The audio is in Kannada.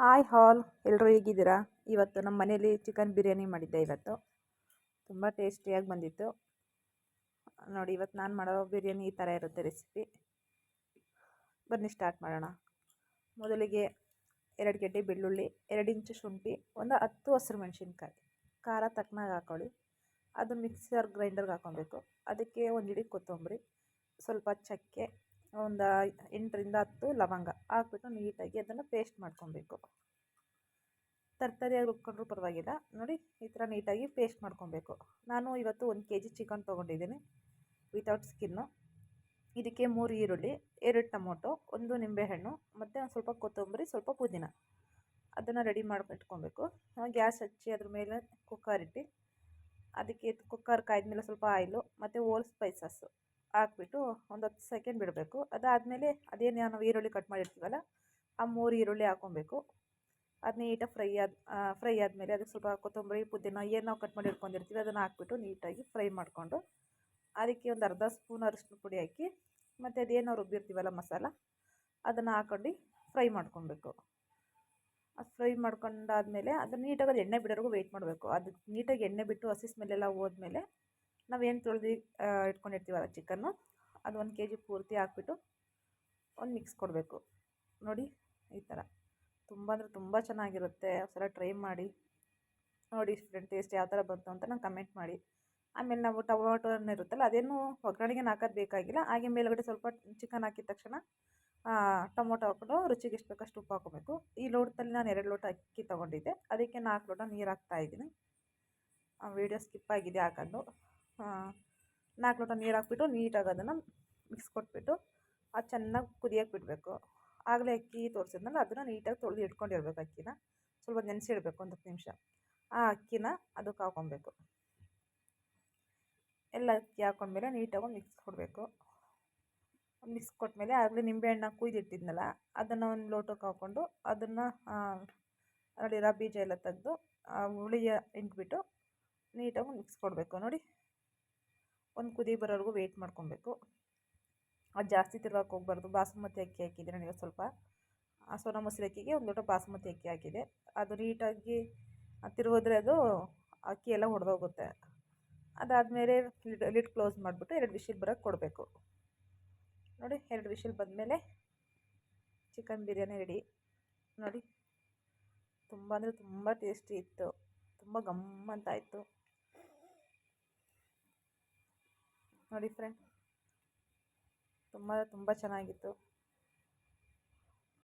ಹಾಯ್ ಹಾಲ್ ಎಲ್ಲರೂ ಹೇಗಿದ್ದೀರಾ? ಇವತ್ತು ನಮ್ಮ ಮನೇಲಿ ಚಿಕನ್ ಬಿರಿಯಾನಿ ಮಾಡಿದ್ದೆ ಇವತ್ತು. ತುಂಬ ಟೇಸ್ಟಿಯಾಗಿ ಬಂದಿತ್ತು. ನೋಡಿ, ಇವತ್ತು ನಾನು ಮಾಡೋ ಬಿರಿಯಾನಿ ಈ ಥರ ಇರುತ್ತೆ ರೆಸಿಪಿ. ಬನ್ನಿ, ಸ್ಟಾರ್ಟ್ ಮಾಡೋಣ. ಮೊದಲಿಗೆ ಎರಡು ಗೆಡ್ಡೆ ಬೆಳ್ಳುಳ್ಳಿ, ಎರಡು ಇಂಚು ಶುಂಠಿ, ಒಂದು ಹತ್ತು ಹಸಿರು ಮೆಣಸಿನ್ಕಾಯಿ. ಖಾರ ತಕ್ಕನಾಗಿ ಹಾಕ್ಕೊಳ್ಳಿ ಅದು ಮಿಕ್ಸರ್ ಗ್ರೈಂಡರ್ಗೆ ಹಾಕ್ಕೊಬೇಕು ಅದಕ್ಕೆ ಒಂದು ಹಿಡಿ ಕೊತ್ತಂಬರಿ, ಸ್ವಲ್ಪ ಚಕ್ಕೆ ಒಂದು ಎಂಟರಿಂದ ಹತ್ತು ಲವಂಗ ಹಾಕ್ಬಿಟ್ಟು ನೀಟಾಗಿ ಅದನ್ನು ಪೇಸ್ಟ್ ಮಾಡ್ಕೊಬೇಕು. ತರ್ತರಿಯಾಗಿ ರುಬ್ಕೊಂಡ್ರೂ ಪರವಾಗಿಲ್ಲ. ನೋಡಿ, ಈ ಥರ ನೀಟಾಗಿ ಪೇಸ್ಟ್ ಮಾಡ್ಕೊಬೇಕು. ನಾನು ಇವತ್ತು ಒಂದು ಕೆ ಜಿ ಚಿಕನ್ ತೊಗೊಂಡಿದ್ದೀನಿ ವಿತೌಟ್ ಸ್ಕಿನ್ನು ಇದಕ್ಕೆ ಮೂರು ಈರುಳ್ಳಿ, ಎರಡು ಟೊಮೊಟೊ, ಒಂದು ನಿಂಬೆಹಣ್ಣು, ಮತ್ತು ಒಂದು ಸ್ವಲ್ಪ ಕೊತ್ತಂಬರಿ, ಸ್ವಲ್ಪ ಪುದೀನ. ಅದನ್ನು ರೆಡಿ ಮಾಡಿಬಿಟ್ಕೊಬೇಕು. ಗ್ಯಾಸ್ ಹಚ್ಚಿ ಅದ್ರ ಮೇಲೆ ಕುಕ್ಕರ್ ಇಟ್ಟು, ಅದಕ್ಕೆ ಕುಕ್ಕರ್ ಕಾಯ್ದ ಮೇಲೆ ಸ್ವಲ್ಪ ಆಯಿಲು ಮತ್ತು ಓಲ್ ಸ್ಪೈಸಸ್ಸು ಹಾಕ್ಬಿಟ್ಟು ಒಂದು ಹತ್ತು ಸೆಕೆಂಡ್ ಬಿಡಬೇಕು. ಅದಾದಮೇಲೆ ಅದೇನು ನಾವು ಈರುಳ್ಳಿ ಕಟ್ ಮಾಡಿರ್ತೀವಲ್ಲ, ಆ ಮೂರು ಈರುಳ್ಳಿ ಹಾಕ್ಕೊಬೇಕು. ಅದು ನೀಟಾಗಿ ಫ್ರೈ ಆದ ಫ್ರೈ ಆದಮೇಲೆ ಅದಕ್ಕೆ ಸ್ವಲ್ಪ ಕೊತ್ತಂಬರಿ, ಪುದೀನ ಏನು ನಾವು ಕಟ್ ಮಾಡಿ ಇಟ್ಕೊಂಡಿರ್ತೀವಿ ಅದನ್ನು ಹಾಕ್ಬಿಟ್ಟು ನೀಟಾಗಿ ಫ್ರೈ ಮಾಡಿಕೊಂಡು, ಅದಕ್ಕೆ ಒಂದು ಅರ್ಧ ಸ್ಪೂನ್ ಅರಿಶಿನ ಪುಡಿ ಹಾಕಿ, ಮತ್ತು ಅದೇನು ನಾವು ರುಬ್ಬಿರ್ತೀವಲ್ಲ ಮಸಾಲ, ಅದನ್ನು ಹಾಕೊಂಡು ಫ್ರೈ ಮಾಡ್ಕೊಬೇಕು. ಅದು ಫ್ರೈ ಮಾಡ್ಕೊಂಡಾದಮೇಲೆ ಅದನ್ನು ನೀಟಾಗಿ ಅದು ಎಣ್ಣೆ ಬಿಡೋವರೆಗೂ ವೆಯ್ಟ್ ಮಾಡಬೇಕು. ಅದು ನೀಟಾಗಿ ಎಣ್ಣೆ ಬಿಟ್ಟು ಹಸಿ ಸ್ಮೆಲ್ಲೆಲ್ಲ ಹೋದ್ಮೇಲೆ ನಾವೇನು ತೊಳೆದು ಇಟ್ಕೊಂಡಿರ್ತೀವಲ್ಲ ಚಿಕನ್ನು, ಅದು ಒಂದು ಕೆ ಜಿ ಪೂರ್ತಿ ಹಾಕ್ಬಿಟ್ಟು ಒಂದು ಮಿಕ್ಸ್ ಕೊಡಬೇಕು. ನೋಡಿ, ಈ ಥರ ತುಂಬ ಅಂದರೆ ತುಂಬ ಚೆನ್ನಾಗಿರುತ್ತೆ. ಸಲ ಟ್ರೈ ಮಾಡಿ. ನೋಡಿ ಫ್ರೆಂಡ್ ಟೇಸ್ಟ್ ಯಾವ ಥರ ಬಂತು ಅಂತ ನಂಗೆ ಕಮೆಂಟ್ ಮಾಡಿ. ಆಮೇಲೆ ನಾವು ಟೊಮೊಟೊ ಇರುತ್ತಲ್ಲ, ಅದೇನು ಒಗ್ಗರಣೆಗೆ ಹಾಕೋದು ಬೇಕಾಗಿಲ್ಲ. ಹಾಗೆ ಮೇಲುಗಡೆ ಸ್ವಲ್ಪ ಚಿಕನ್ ಹಾಕಿದ ತಕ್ಷಣ ಟೊಮೊಟೊ ಹಾಕ್ಕೊಂಡು ರುಚಿಗೆ ಎಷ್ಟು ಬೇಕಷ್ಟು ಉಪ್ಪು ಹಾಕೋಬೇಕು ಈ ಲೋಟದಲ್ಲಿ ನಾನು ಎರಡು ಲೋಟ ಅಕ್ಕಿ ತೊಗೊಂಡಿದ್ದೆ. ಅದಕ್ಕೆ ನಾಲ್ಕು ಲೋಟ ನೀರು ಹಾಕ್ತಾಯಿದ್ದೀನಿ ವೀಡಿಯೋ ಸ್ಕಿಪ್ ಆಗಿದೆ ಹಾಕೋದು ನಾಲ್ಕು ಲೋಟ ನೀರು ಹಾಕ್ಬಿಟ್ಟು ನೀಟಾಗಿ ಅದನ್ನು ಮಿಕ್ಸ್ ಕೊಟ್ಬಿಟ್ಟು ಅದು ಚೆನ್ನಾಗಿ ಕುದಿಯೋಕೆ ಬಿಡಬೇಕು. ಆಗಲೇ ಅಕ್ಕಿ ತೋರಿಸಿದ್ನಲ್ಲ, ಅದನ್ನು ನೀಟಾಗಿ ತೊಳೆದು ಇಟ್ಕೊಂಡಿರ್ಬೇಕು ಅಕ್ಕಿನ. ಸ್ವಲ್ಪ ನೆನೆಸಿಡ್ಬೇಕು ಒಂದು ಹತ್ತು ನಿಮಿಷ. ಆ ಅಕ್ಕಿನ ಅದಕ್ಕೆ ಹಾಕ್ಕೊಬೇಕು ಎಲ್ಲ ಅಕ್ಕಿ ಹಾಕೊಂಡ್ಮೇಲೆ ನೀಟಾಗಿ ಮಿಕ್ಸ್ ಕೊಡಬೇಕು. ಮಿಕ್ಸ್ ಕೊಟ್ಟಮೇಲೆ ಆಗಲೇ ನಿಂಬೆಹಣ್ಣ ಕುಯ್ದಿಟ್ಟಿದ್ನಲ್ಲ, ಅದನ್ನು ಒಂದು ಲೋಟಕ್ಕೆ ಹಾಕ್ಕೊಂಡು ಅದನ್ನು ಅದರಲ್ಲಿರೋ ಬೀಜ ಎಲ್ಲ ತೆಗೆದು ಹುಳಿಯ ಇಟ್ಬಿಟ್ಟು ನೀಟಾಗಿ ಮಿಕ್ಸ್ ಕೊಡಬೇಕು. ನೋಡಿ ಒಂದು ಕುದಿ ಬರೋವರೆಗೂ ವೇಟ್ ಮಾಡ್ಕೊಬೇಕು. ಅದು ಜಾಸ್ತಿ ತಿರ್ಗಕ್ಕೆ ಹೋಗ್ಬಾರ್ದು. ಬಾಸುಮತಿ ಅಕ್ಕಿ ಹಾಕಿದ್ದೀನಿ ನನಗೆ ಸ್ವಲ್ಪ. ಸೋನಾ ಮೊಸರು ಅಕ್ಕಿಗೆ ಒಂದು ಲೋಟ ಬಾಸುಮತಿ ಅಕ್ಕಿ ಹಾಕಿದೆ. ಅದು ನೀಟಾಗಿ ತಿರುಗಿದ್ರೆ ಅದು ಅಕ್ಕಿ ಎಲ್ಲ ಹೊಡೆದೋಗುತ್ತೆ ಅದಾದಮೇಲೆ ಲಿಡ್ ಕ್ಲೋಸ್ ಮಾಡಿಬಿಟ್ಟು ಎರಡು ವಿಷಲ್ ಬರೋಕ್ಕೆ ಕೊಡಬೇಕು. ನೋಡಿ ಎರಡು ವಿಷಲ್ ಬಂದಮೇಲೆ ಚಿಕನ್ ಬಿರಿಯಾನಿ ರೆಡಿ ನೋಡಿ, ತುಂಬ ಅಂದರೆ ತುಂಬ ಟೇಸ್ಟಿ ಇತ್ತು. ತುಂಬ ಇತ್ತು ನೋಡಿ ಫ್ರೆಂಡ್ ತುಂಬ ತುಂಬ ಚೆನ್ನಾಗಿತ್ತು.